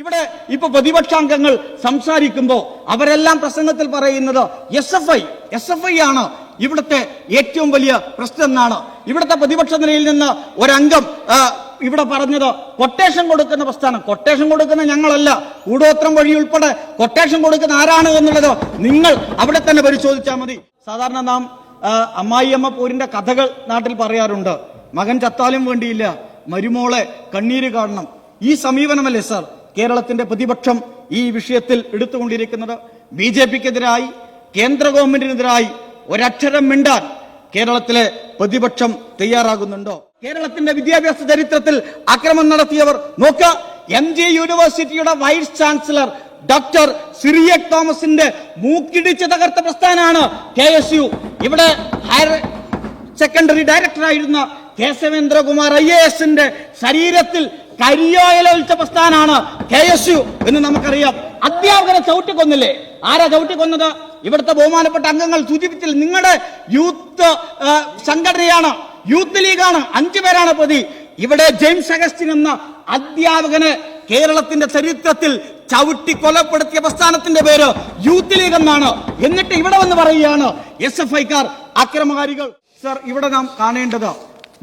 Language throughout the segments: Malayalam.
ഇവിടെ ഇപ്പൊ പ്രതിപക്ഷാംഗങ്ങൾ സംസാരിക്കുമ്പോൾ അവരെല്ലാം പ്രസംഗത്തിൽ പറയുന്നത് S F I S F I ആണ് ഇവിടുത്തെ ഏറ്റവും വലിയ പ്രശ്നം എന്നാണ് ഇവിടുത്തെ പ്രതിപക്ഷ നിലയിൽ നിന്ന് ഒരംഗം ഇവിടെ പറഞ്ഞത് കൊട്ടേഷൻ കൊടുക്കുന്ന പ്രസ്ഥാനം. കൊട്ടേഷൻ കൊടുക്കുന്ന ഞങ്ങളല്ല. കൂടോത്രം വഴി ഉൾപ്പെടെ കൊട്ടേഷൻ കൊടുക്കുന്ന ആരാണ് എന്നുള്ളത് നിങ്ങൾ അവിടെ തന്നെ പരിശോധിച്ചാൽ മതി. സാധാരണ നാം അമ്മായിയമ്മ പോരിന്റെ കഥകൾ നാട്ടിൽ പറയാറുണ്ട്. മകൻ ചത്താലും വേണ്ടിയില്ല. മരുമോളെ കണ്ണീര് കാണണം. ഈ സമീപനമല്ലേ സാർ? കേരളത്തിന്റെ പ്രതിപക്ഷം ഈ വിഷയത്തിൽ എടുത്തുകൊണ്ടിരിക്കുന്നത് ബി ജെ പിക്കെതിരായി കേന്ദ്ര ഗവൺമെന്റിനെതിരായി ഒരക്ഷരം മിണ്ടാൻ കേരളത്തിലെ പ്രതിപക്ഷം തയ്യാറാകുന്നുണ്ടോ? കേരളത്തിന്റെ വിദ്യാഭ്യാസ ചരിത്രത്തിൽ അക്രമം നടത്തിയവർ നോക്ക എം ജി യൂണിവേഴ്സിറ്റിയുടെ വൈസ് ചാൻസലർ ഡോക്ടർ സിറിയക് തോമസിന്റെ മൂക്കിടിച്ച് തകർത്ത പ്രസ്ഥാനാണ് കെ എസ് യു. ഇവിടെ ഹയർ സെക്കൻഡറി ഡയറക്ടറായിരുന്ന കേശവേന്ദ്രകുമാർ ഐ എ എസിന്റെ ശരീരത്തിൽ കരിയോയിലൊഴിച്ച പ്രസ്ഥാനാണ് കെ എസ് യു എന്ന് നമുക്കറിയാം. അധ്യാപകരെ ചവിട്ടിക്കൊന്നില്ലേ? ആരാ ചവിട്ടിക്കൊന്നത്? ഇവിടുത്തെ ബഹുമാനപ്പെട്ട അംഗങ്ങൾ സൂചിപ്പിച്ചില്ല. നിങ്ങളുടെ യൂത്ത് സംഘടനയാണ് യൂത്ത് ലീഗാണ്. അഞ്ചു പേരാണ് പ്രതി. ഇവിടെ ജെയിംസ് അഗസ്റ്റിൻ എന്ന അധ്യാപകനെ കേരളത്തിന്റെ ചരിത്രത്തിൽ ചവിട്ടി കൊലപ്പെടുത്തിയ പ്രസ്ഥാനത്തിന്റെ പേര് യൂത്ത് ലീഗ് എന്നാണ്. എന്നിട്ട് ഇവിടെ വന്ന് പറയുകയാണ് എസ് എഫ് ഐക്കാർ അക്രമകാരികൾ. സർ ഇവിടെ നാം കാണേണ്ടത്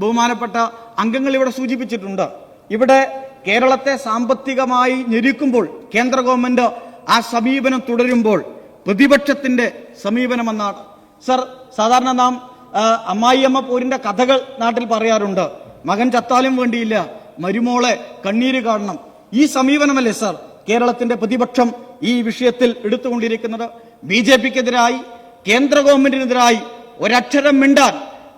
ബഹുമാനപ്പെട്ട അംഗങ്ങൾ ഇവിടെ സൂചിപ്പിച്ചിട്ടുണ്ട്. ഇവിടെ കേരളത്തെ സാമ്പത്തികമായി ഞെരുക്കുമ്പോൾ കേന്ദ്ര ഗവൺമെന്റ് ആ സമീപനം തുടരുമ്പോൾ പ്രതിപക്ഷത്തിന്റെ സമീപനമെന്നാണ്. സർ സാധാരണ നാം അമ്മായിയമ്മ പോരിന്റെ കഥകൾ നാട്ടിൽ പറയാറുണ്ട്. മകൻ ചത്താലും വേണ്ടിയില്ല മരുമോളെ കണ്ണീര് കാണണം. ഈ സമീപനമല്ലേ സർ കേരളത്തിന്റെ പ്രതിപക്ഷം ഈ വിഷയത്തിൽ എടുത്തുകൊണ്ടിരിക്കുന്നത്? ബി ജെ പിക്കെതിരായി കേന്ദ്ര ഗവൺമെന്റിനെതിരായി ഒരക്ഷരം മിണ്ടാൻ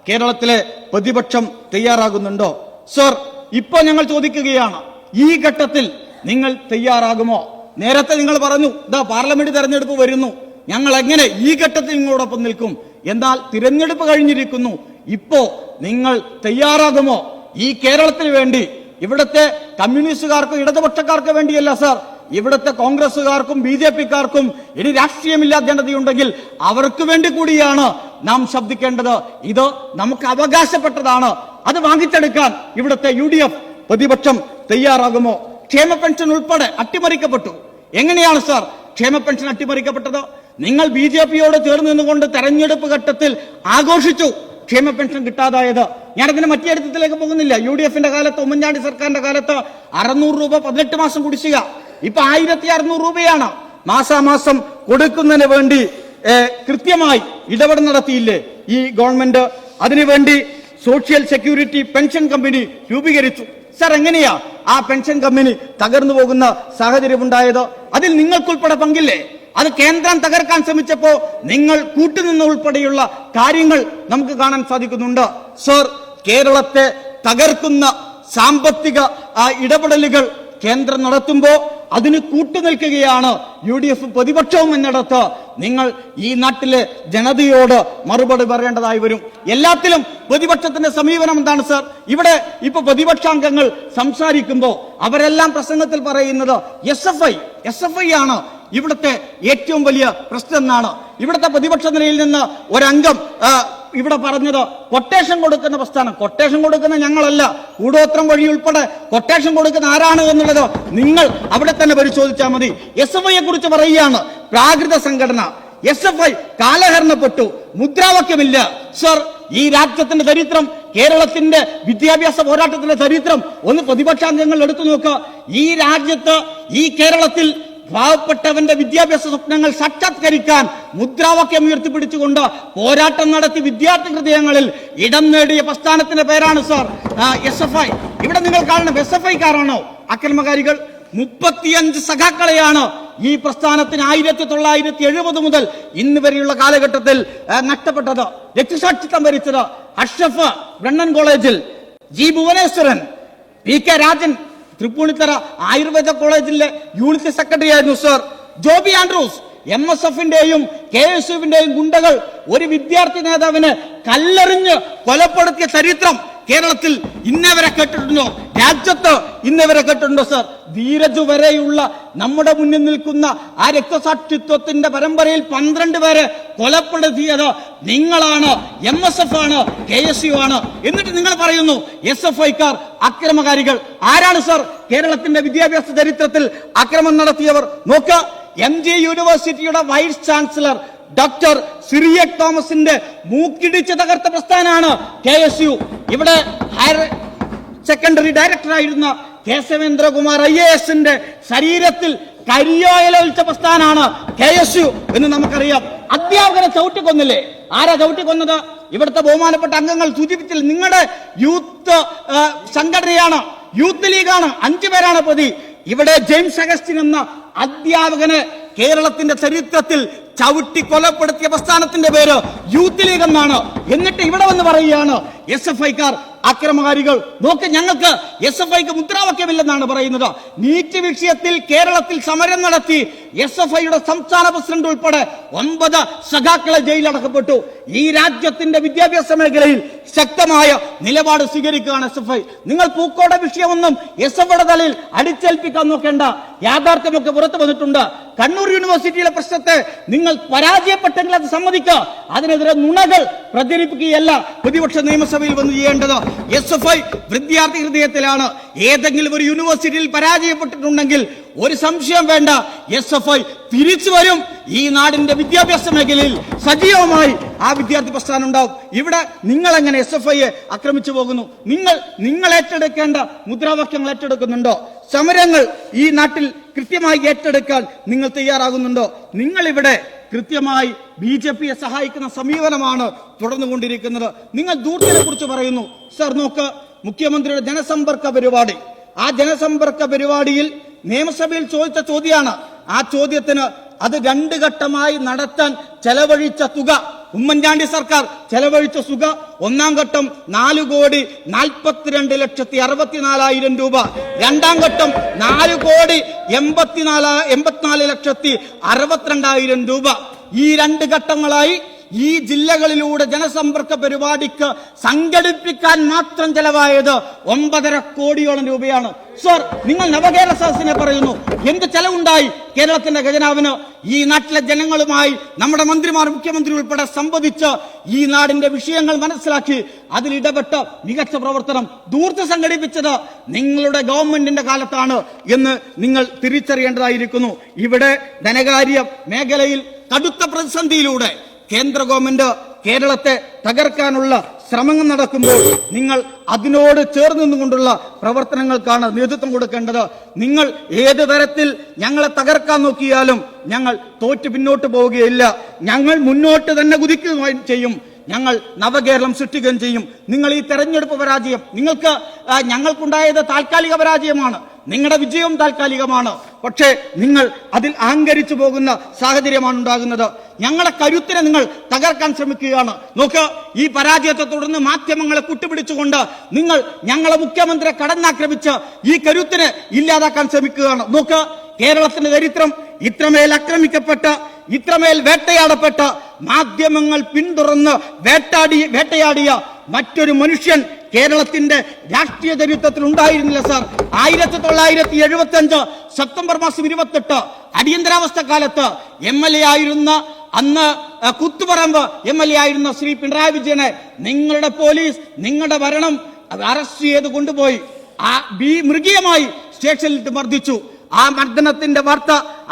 കേരളത്തിലെ പ്രതിപക്ഷം തയ്യാറാകുന്നുണ്ടോ? സർ ഇപ്പൊ ഞങ്ങൾ ചോദിക്കുകയാണ് ഈ ഘട്ടത്തിൽ നിങ്ങൾ തയ്യാറാകുമോ? നേരത്തെ നിങ്ങൾ പറഞ്ഞു ഇതാ പാർലമെന്റ് തെരഞ്ഞെടുപ്പ് വരുന്നു. ഞങ്ങൾ എങ്ങനെ ഈ ഘട്ടത്തിൽ നിങ്ങളോടൊപ്പം നിൽക്കും? എന്നാൽ തിരഞ്ഞെടുപ്പ് കഴിഞ്ഞിരിക്കുന്നു. ഇപ്പോ നിങ്ങൾ തയ്യാറാകുമോ? ഈ കേരളത്തിന് വേണ്ടി ഇവിടുത്തെ കമ്മ്യൂണിസ്റ്റുകാർക്ക് ഇടതുപക്ഷക്കാർക്ക് വേണ്ടിയല്ല സാർ. ഇവിടുത്തെ കോൺഗ്രസുകാർക്കും ബി ജെ പിക്കാർക്കും ഇനി രാഷ്ട്രീയമില്ലാ ജനതയുണ്ടെങ്കിൽ അവർക്ക് വേണ്ടി കൂടിയാണ് നാം ശബ്ദിക്കേണ്ടത്. ഇത് നമുക്ക് അവകാശപ്പെട്ടതാണ്. അത് വാങ്ങിച്ചെടുക്കാൻ ഇവിടുത്തെ യു ഡി എഫ് പ്രതിപക്ഷം തയ്യാറാകുമോ? ക്ഷേമ പെൻഷൻ ഉൾപ്പെടെ അട്ടിമറിക്കപ്പെട്ടു. എങ്ങനെയാണ് സാർ ക്ഷേമ പെൻഷൻ അട്ടിമറിക്കപ്പെട്ടത്? നിങ്ങൾ ബി ജെ പിയോട് ചേർന്ന് നിന്നുകൊണ്ട് തെരഞ്ഞെടുപ്പ് ഘട്ടത്തിൽ ആഘോഷിച്ചു ക്ഷേമ പെൻഷൻ കിട്ടാതായത്. ഞാനതിന് അടുത്തത്തിലേക്ക് പോകുന്നില്ല. യു ഡി എഫിന്റെ കാലത്ത് ഉമ്മൻചാണ്ടി സർക്കാരിന്റെ കാലത്ത് അറുന്നൂറ് രൂപ പതിനെട്ട് മാസം കുടിശ്ശിക. ഇപ്പൊ ആയിരത്തി അറുന്നൂറ് രൂപയാണ് മാസാമാസം കൊടുക്കുന്നതിന് വേണ്ടി കൃത്യമായി ഇടപെടൽ നടത്തിയില്ലേ ഈ ഗവൺമെന്റ്? അതിനുവേണ്ടി സോഷ്യൽ സെക്യൂരിറ്റി പെൻഷൻ കമ്പനി രൂപീകരിച്ചു. സർ എങ്ങനെയാ ആ പെൻഷൻ കമ്പനി തകർന്നു പോകുന്ന സാഹചര്യം ഉണ്ടായത്? അതിൽ നിങ്ങൾക്കുൾപ്പെടെ പങ്കില്ലേ? അത് കേന്ദ്രം തകർക്കാൻ ശ്രമിച്ചപ്പോ നിങ്ങൾ കൂട്ടുനിന്ന് ഉൾപ്പെടെയുള്ള കാര്യങ്ങൾ നമുക്ക് കാണാൻ സാധിക്കുന്നുണ്ട്. സർ കേരളത്തെ തകർക്കുന്ന സാമ്പത്തിക ഇടപെടലുകൾ കേന്ദ്രം നടത്തുമ്പോ അതിന് കൂട്ടുനിൽക്കുകയാണ് യു ഡി എഫ് പ്രതിപക്ഷവും എന്നിടത്ത്. നിങ്ങൾ ഈ നാട്ടിലെ ജനതയോട് മറുപടി പറയേണ്ടതായി വരും. എല്ലാത്തിലും പ്രതിപക്ഷത്തിന്റെ സമീപനം എന്താണ് സർ? ഇവിടെ ഇപ്പൊ പ്രതിപക്ഷാംഗങ്ങൾ സംസാരിക്കുമ്പോൾ അവരെല്ലാം പ്രസംഗത്തിൽ പറയുന്നത് S F I S F I ആണ് ഇവിടുത്തെ ഏറ്റവും വലിയ പ്രശ്നം എന്നാണ്. ഇവിടുത്തെ പ്രതിപക്ഷ നിലയിൽ നിന്ന് ഒരംഗം ഇവിടെ പറഞ്ഞത് കൊട്ടേഷൻ കൊടുക്കുന്ന പ്രസ്ഥാനം. കൊട്ടേഷൻ കൊടുക്കുന്ന ഞങ്ങളല്ല. കൂടോത്രം വഴി ഉൾപ്പെടെ കൊട്ടേഷൻ കൊടുക്കുന്ന ആരാണ് എന്നുള്ളത് നിങ്ങൾ അവിടെ തന്നെ പരിശോധിച്ചാൽ മതി. എസ് എഫ് ഐയെ കുറിച്ച് പറയുകയാണ്. പ്രാകൃത സംഘടന. എസ് എഫ് ഐ കാലഹരണപ്പെട്ടു. മുദ്രാവാക്യമില്ല. സർ ഈ രാജ്യത്തിന്റെ ചരിത്രം കേരളത്തിന്റെ വിദ്യാഭ്യാസ പോരാട്ടത്തിന്റെ ചരിത്രം ഒന്ന് പ്രതിപക്ഷാംഗങ്ങൾ എടുത്തു നോക്കുക. ഈ രാജ്യത്ത് ഈ കേരളത്തിൽ പാവപ്പെട്ടവന്റെ വിദ്യാഭ്യാസ സ്വപ്നങ്ങൾ സാക്ഷാത്കരിക്കാൻ മുദ്രാവാക്യം ഉയർത്തിപ്പിടിച്ചുകൊണ്ട് പോരാട്ടം നടത്തി വിദ്യാർത്ഥി ഹൃദയങ്ങളിൽ ഇടം നേടിയ പ്രസ്ഥാനത്തിന്റെ പേരാണ് സാർ എസ് എഫ് ഐ ഇവിടെ നിങ്ങൾ കാണുന്ന എസ് എഫ് ഐക്കാരാണോ അക്രമകാരികൾ. മുപ്പത്തിയഞ്ച് സഖാക്കളെയാണ് ഈ പ്രസ്ഥാനത്തിന് ആയിരത്തി തൊള്ളായിരത്തി എഴുപത് മുതൽ ഇന്ന് വരെയുള്ള കാലഘട്ടത്തിൽ നഷ്ടപ്പെട്ടത്. രക്തസാക്ഷിത്വം വരിച്ചത് അഷ്റഫ് ബ്രണ്ണൻ കോളേജിൽ. G Bhuvaneswaran. P K Rajan. Tripunithura Ayurveda കോളേജിലെ യൂണിറ്റ് സെക്രട്ടറി ആയിരുന്നു sir Joby Andrews. M S എഫിന്റെയും K S യുവിന്റെയും ഗുണ്ടകൾ ഒരു വിദ്യാർത്ഥി നേതാവിനെ കല്ലെറിഞ്ഞ് കൊലപ്പെടുത്തിയ ചരിത്രം. കേരളത്തിൽ ഇന്നവരെ കേട്ടിട്ടുണ്ടോ? രാജ്യത്ത് ഇന്നവരെ കേട്ടിട്ടുണ്ടോ സർ? ധീരജ് വരെയുള്ള നമ്മുടെ മുന്നിൽ നിൽക്കുന്ന ആ രക്തസാക്ഷിത്വത്തിന്റെ പരമ്പരയിൽ പന്ത്രണ്ട് പേരെ കൊലപ്പെടുത്തിയത് നിങ്ങളാണ് എം എസ് എഫ് ആണ് കെ എസ് യു ആണ്. എന്നിട്ട് നിങ്ങൾ പറയുന്നു എസ് എഫ് ഐക്കാർ അക്രമകാരികൾ. ആരാണ് സർ? കേരളത്തിന്റെ വിദ്യാഭ്യാസ ചരിത്രത്തിൽ അക്രമം നടത്തിയവർ. നോക്ക എം ജി യൂണിവേഴ്സിറ്റിയുടെ വൈസ് ചാൻസലർ ഡോക്ടർ സിറിയക് തോമസിന്റെ മൂക്കിടിച്ച് തകർത്ത പ്രസ്ഥാനാണ് കെ എസ് യു. ഇവിടെ ഹയർ സെക്കൻഡറി ഡയറക്ടറായിരുന്ന കേശവേന്ദ്രകുമാർ ഐ എ എസിന്റെ ശരീരത്തിൽ കരിയോയിലൊഴിച്ച പ്രസ്ഥാനാണ് കെ എസ് യു എന്ന് നമുക്കറിയാം. അധ്യാപകരെ ചവിട്ടിക്കൊന്നില്ലേ? ആരാ ചവിട്ടിക്കൊന്നത്? ഇവിടുത്തെ ബഹുമാനപ്പെട്ട അംഗങ്ങൾ സൂചിപ്പിച്ചില്ല. നിങ്ങളുടെ യൂത്ത് സംഘടനയാണ് യൂത്ത് ലീഗാണ്. അഞ്ചു പേരാണ് പ്രതി. ഇവിടെ ജെയിംസ് അഗസ്റ്റിൻ എന്ന അധ്യാപകനെ കേരളത്തിന്റെ ചരിത്രത്തിൽ ചവിട്ടി കൊലപ്പെടുത്തിയ പ്രസ്ഥാനത്തിന്റെ പേര് യൂത്ത് ലീഗ് എന്നാണ്. എന്നിട്ട് ഇവിടെ വന്ന് പറയുകയാണ് എസ് എഫ് ഐക്കാർ അക്രമകാരികൾ. നോക്ക് ഞങ്ങൾക്ക് എസ് എഫ് ഐക്ക് മുദ്രാവാക്യമില്ലെന്നാണ് പറയുന്നത്. നീറ്റ് വിഷയത്തിൽ കേരളത്തിൽ സമരം നടത്തി എസ് എഫ് ഐയുടെ സംസ്ഥാന പ്രസിഡന്റ് ഉൾപ്പെടെ ഒമ്പത് സഖാക്കളെ ജയിലടക്കപ്പെട്ടു. ഈ രാജ്യത്തിന്റെ വിദ്യാഭ്യാസ മേഖലയിൽ ശക്തമായ നിലപാട് സ്വീകരിക്കുകയാണ് എസ് എഫ് ഐ. നിങ്ങൾ പൂക്കോട വിഷയമൊന്നും എസ് എഫ് ഐയുടെ തലയിൽ അടിച്ചേൽപ്പിക്കാൻ നോക്കേണ്ട യാഥാർത്ഥ്യമൊക്കെ പുറത്തു വന്നിട്ടുണ്ട്. കണ്ണൂർ യൂണിവേഴ്സിറ്റിയിലെ പ്രശ്നത്തെ നിങ്ങൾ പരാജയപ്പെട്ടെങ്കിൽ അത് സമ്മതിക്കുക. അതിനെതിരെ നുണകൾ പ്രചരിപ്പിക്കുകയല്ല പ്രതിപക്ഷ നിയമസഭയിൽ വന്ന് ചെയ്യേണ്ടത്. എസ് എഫ് ഐ വിദ്യാർത്ഥി ഹൃദയത്തിലാണ്. ഏതെങ്കിലും ഒരു യൂണിവേഴ്സിറ്റിയിൽ പരാജയപ്പെട്ടിട്ടുണ്ടെങ്കിൽ ഒരു സംശയം വേണ്ട. എസ് എഫ് ഐ തിരിച്ചു വരും. ഈ നാടിന്റെ വിദ്യാഭ്യാസ മേഖലയിൽ സജീവമായി ആ വിദ്യാർത്ഥി പ്രസ്ഥാനം ഉണ്ടാവും. ഇവിടെ നിങ്ങൾ എങ്ങനെ എസ് എഫ് ഐയെ ആക്രമിച്ചു പോകുന്നു? നിങ്ങൾ നിങ്ങൾ ഏറ്റെടുക്കേണ്ട മുദ്രാവാക്യങ്ങൾ ഏറ്റെടുക്കുന്നുണ്ടോ? സമരങ്ങൾ ഈ നാട്ടിൽ കൃത്യമായി ഏറ്റെടുക്കാൻ നിങ്ങൾ തയ്യാറാകുന്നുണ്ടോ? നിങ്ങൾ ഇവിടെ കൃത്യമായി ബി ജെ പിയെ സഹായിക്കുന്ന സമീപനമാണ് തുടർന്നുകൊണ്ടിരിക്കുന്നത്. നിങ്ങൾ ദൂർത്തിനെ കുറിച്ച് പറയുന്നു. സർ നോക്ക് മുഖ്യമന്ത്രിയുടെ ജനസമ്പർക്ക പരിപാടി. ആ ജനസമ്പർക്ക പരിപാടിയിൽ നിയമസഭയിൽ ചോദിച്ച ചോദ്യമാണ്. ആ ചോദ്യത്തിന് അത് രണ്ട് ഘട്ടമായി നടത്താൻ ചെലവഴിച്ച തുക ഉമ്മൻചാണ്ടി സർക്കാർ ചെലവഴിച്ച സുഖ ഒന്നാം ഘട്ടം നാല് കോടി നാൽപ്പത്തിരണ്ട് ലക്ഷത്തി അറുപത്തിനാലായിരം രൂപ. രണ്ടാം ഘട്ടം നാല് കോടി എൺപത്തിനാല് എൺപത്തിനാല് ലക്ഷത്തി അറുപത്തിരണ്ടായിരം രൂപ. ഈ രണ്ട് ഘട്ടങ്ങളായി ഈ ജില്ലകളിലൂടെ ജനസമ്പർക്ക പരിപാടിക്ക് സംഘടിപ്പിക്കാൻ മാത്രം ചെലവായത് ഒമ്പതര കോടിയോളം രൂപയാണ്. സർ നിങ്ങൾ നവകേരള സദസ്സിനെ പറയുന്നു. എന്ത് ചെലവുണ്ടായി കേരളത്തിന്റെ ഖജനാവിന്? ഈ നാട്ടിലെ ജനങ്ങളുമായി നമ്മുടെ മന്ത്രിമാർ മുഖ്യമന്ത്രി ഉൾപ്പെടെ സംവദിച്ച് ഈ നാടിന്റെ വിഷയങ്ങൾ മനസ്സിലാക്കി അതിലിടപെട്ട് മികച്ച പ്രവർത്തനം ദൂർത്ത് സംഘടിപ്പിച്ചത് നിങ്ങളുടെ ഗവൺമെന്റിന്റെ കാലത്താണ് എന്ന് നിങ്ങൾ തിരിച്ചറിയേണ്ടതായിരിക്കുന്നു. ഇവിടെ ധനകാര്യ മേഖലയിൽ കടുത്ത പ്രതിസന്ധിയിലൂടെ കേന്ദ്ര ഗവൺമെന്റ് കേരളത്തെ തകർക്കാനുള്ള ശ്രമങ്ങൾ നടക്കുമ്പോൾ നിങ്ങൾ അതിനോട് ചേർന്ന് നിന്നുകൊണ്ടുള്ള പ്രവർത്തനങ്ങൾക്കാണ് നേതൃത്വം കൊടുക്കേണ്ടത്. നിങ്ങൾ ഏത് തരത്തിൽ ഞങ്ങളെ തകർക്കാൻ നോക്കിയാലും ഞങ്ങൾ തോറ്റു പിന്നോട്ട് പോവുകയില്ല. ഞങ്ങൾ മുന്നോട്ട് തന്നെ കുതിക്കുകയും ചെയ്യും. ഞങ്ങൾ നവകേരളം സൃഷ്ടിക്കുകയും ചെയ്യും. നിങ്ങൾ ഈ തെരഞ്ഞെടുപ്പ് പരാജയം നിങ്ങൾക്ക് ഞങ്ങൾക്കുണ്ടായത് താൽക്കാലിക പരാജയമാണ്. നിങ്ങളുടെ വിജയവും താൽക്കാലികമാണ്. പക്ഷേ നിങ്ങൾ അതിൽ അഹങ്കരിച്ചു പോകുന്ന സാഹചര്യമാണ് ഉണ്ടാകുന്നത്. ഞങ്ങളെ കരുത്തിനെ നിങ്ങൾ തകർക്കാൻ ശ്രമിക്കുകയാണ്. നോക്ക് ഈ പരാജയത്തെ തുടർന്ന് മാധ്യമങ്ങളെ കുട്ടിപിടിച്ചുകൊണ്ട് നിങ്ങൾ ഞങ്ങളെ മുഖ്യമന്ത്രിയെ കടന്നാക്രമിച്ച് ഈ കരുത്തിനെ ഇല്ലാതാക്കാൻ ശ്രമിക്കുകയാണ്. നോക്ക് കേരളത്തിന്റെ ചരിത്രം ഇത്രമേൽ ആക്രമിക്കപ്പെട്ട ഇത്രമേൽ വേട്ടയാടപ്പെട്ട മാധ്യമങ്ങൾ പിന്തുടർന്ന് വേട്ടാടി വേട്ടയാടിയ മറ്റൊരു മനുഷ്യൻ കേരളത്തിന്റെ രാഷ്ട്രീയ ചരിത്രത്തിൽ ഉണ്ടായിരുന്നില്ല സാർ. ആയിരത്തി തൊള്ളായിരത്തി എഴുപത്തി അഞ്ച് സെപ്റ്റംബർ മാസം ഇരുപത്തെട്ട് അടിയന്തരാവസ്ഥ കാലത്ത് എം എൽ എ ആയിരുന്ന അന്ന് കുത്തുപറമ്പ് എം എൽ എ ആയിരുന്ന ശ്രീ പിണറായി വിജയനെ നിങ്ങളുടെ പോലീസ് നിങ്ങളുടെ ഭരണം അറസ്റ്റ് ചെയ്ത് കൊണ്ടുപോയി. ആ ബി മൃഗീയമായി സ്റ്റേഷനിൽ മർദ്ദിച്ചു. ആ മർദ്ദനത്തിന്റെ വാർത്ത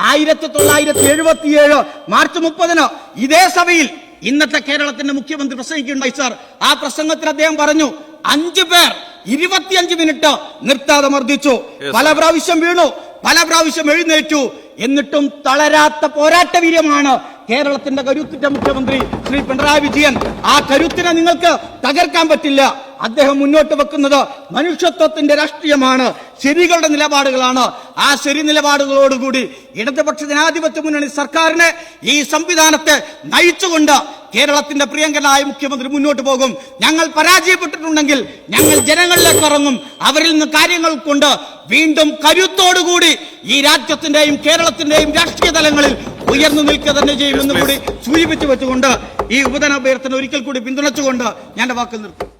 ആയിരത്തി തൊള്ളായിരത്തി എഴുപത്തിയേഴ് മാർച്ച് മുപ്പതിന് ഇതേ സഭയിൽ ഇന്നത്തെ കേരളത്തിന്റെ മുഖ്യമന്ത്രി പ്രസംഗിക്കുകയുണ്ടായി സാർ. ആ പ്രസംഗത്തിൽ അദ്ദേഹം പറഞ്ഞു അഞ്ചു പേർ ഇരുപത്തിയഞ്ച് മിനിറ്റ് നിർത്താതെ മർദ്ദിച്ചു. പല പ്രാവശ്യം വീണു പല പ്രാവശ്യം എഴുന്നേറ്റു. എന്നിട്ടും തളരാത്ത പോരാട്ട വീര്യമാണ് കേരളത്തിന്റെ കരുത്തുറ്റ മുഖ്യമന്ത്രി ശ്രീ പിണറായി വിജയൻ ആ കരുത്തിനെ നിങ്ങൾക്ക് തകർക്കാൻ പറ്റില്ല. അദ്ദേഹം മുന്നോട്ട് വെക്കുന്നത് മനുഷ്യത്വത്തിന്റെ രാഷ്ട്രീയമാണ് ശരികളുടെ നിലപാടുകളാണ്. ആ ശരി നിലപാടുകളോടുകൂടി ഇടതുപക്ഷ ജനാധിപത്യ മുന്നണി സർക്കാരിനെ ഈ സംവിധാനത്തെ നയിച്ചുകൊണ്ട് കേരളത്തിന്റെ പ്രിയങ്കരനായ മുഖ്യമന്ത്രി മുന്നോട്ട് പോകും. ഞങ്ങൾ പരാജയപ്പെട്ടിട്ടുണ്ടെങ്കിൽ ഞങ്ങൾ ജനങ്ങളിലേക്ക് ഇറങ്ങും. അവരിൽ നിന്ന് കാര്യങ്ങൾ കൊണ്ട് വീണ്ടും കരുത്തോടുകൂടി ഈ രാജ്യത്തിന്റെയും കേരളത്തിന്റെയും രാഷ്ട്രീയ തലങ്ങളിൽ ഉയർന്നു നിൽക്കുക തന്നെ ചെയ്യുമെന്ന് കൂടി സൂചിപ്പിച്ചു വെച്ചുകൊണ്ട് ഈ ഉപധന അഭ്യർത്ഥന ഒരിക്കൽ കൂടി പിന്തുണച്ചുകൊണ്ട് ഞാൻ എന്റെ വാക്ക് നിർത്തും